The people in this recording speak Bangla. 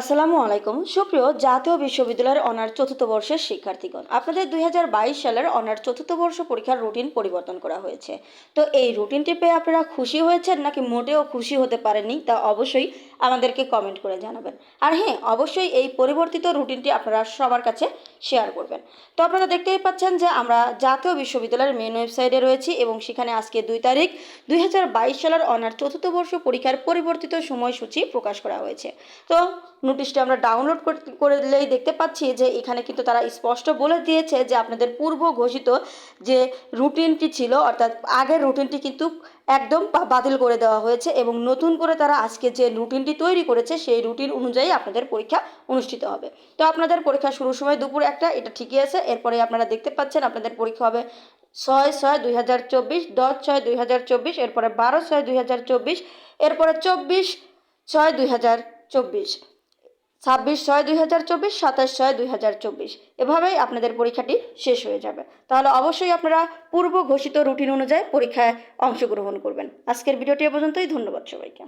আসসালামু আলাইকুম। সুপ্রিয়, জাতীয় বিশ্ববিদ্যালয়ের অনার চতুর্থ বর্ষের শিক্ষার্থীগণ, আপনাদের দুই হাজার বাইশ সালের অনার চতুর্থ বর্ষ পরীক্ষার রুটিন পরিবর্তন করা হয়েছে। তো এই রুটিনটি পেয়ে আপনারা খুশি হয়েছেন নাকি মোটেও খুশি হতে পারেননি? তা অবশ্যই আমাদেরকে কমেন্ট করে জানাবেন। আর হ্যাঁ অবশ্যই এই পরিবর্তিত রুটিনটি আপনারা সবার কাছে শেয়ার করবেন। তো আপনারা দেখতেই পাচ্ছেন যে আমরা জাতীয় বিশ্ববিদ্যালয়ের মেন ওয়েবসাইটে রয়েছি এবং সেখানে আজকে দুই তারিখ, দুই হাজার বাইশ সালের অনার চতুর্থ বর্ষ পরীক্ষার পরিবর্তিত সময়সূচি প্রকাশ করা হয়েছে। তো নোটিশটি আমরা ডাউনলোড করলেই দেখতে পাচ্ছি যে এখানে কিন্তু তারা স্পষ্ট বলে দিয়েছে যে আপনাদের পূর্ব ঘোষিত যে রুটিনটি ছিল, অর্থাৎ আগের রুটিনটি কিন্তু একদম বাতিল করে দেওয়া হয়েছে এবং নতুন করে তারা আজকে যে রুটিনটি তৈরি করেছে, সেই রুটিন অনুযায়ী আপনাদের পরীক্ষা অনুষ্ঠিত হবে। তো আপনাদের পরীক্ষা শুরুর সময় দুপুর একটা, এটা ঠিকই আছে। এরপরে আপনারা দেখতে পাচ্ছেন আপনাদের পরীক্ষা হবে ছয় ছয় দুই হাজার চব্বিশ, দশ ছয় দুই হাজার চব্বিশ, এরপরে বারো ছয় দুই হাজার চব্বিশ, এরপরে চব্বিশ ছয় দুই হাজার চব্বিশ। ছাব্বিশ ছয় দুই হাজার চব্বিশ, সাতাশ ছয় দুই হাজার চব্বিশ। এভাবেই আপনাদের পরীক্ষাটি শেষ হয়ে যাবে। তাহলে অবশ্যই আপনারা পূর্ব ঘোষিত রুটিন অনুযায়ী পরীক্ষায় অংশগ্রহণ করবেন। আজকের ভিডিওটি এ পর্যন্তই। ধন্যবাদ সবাইকে।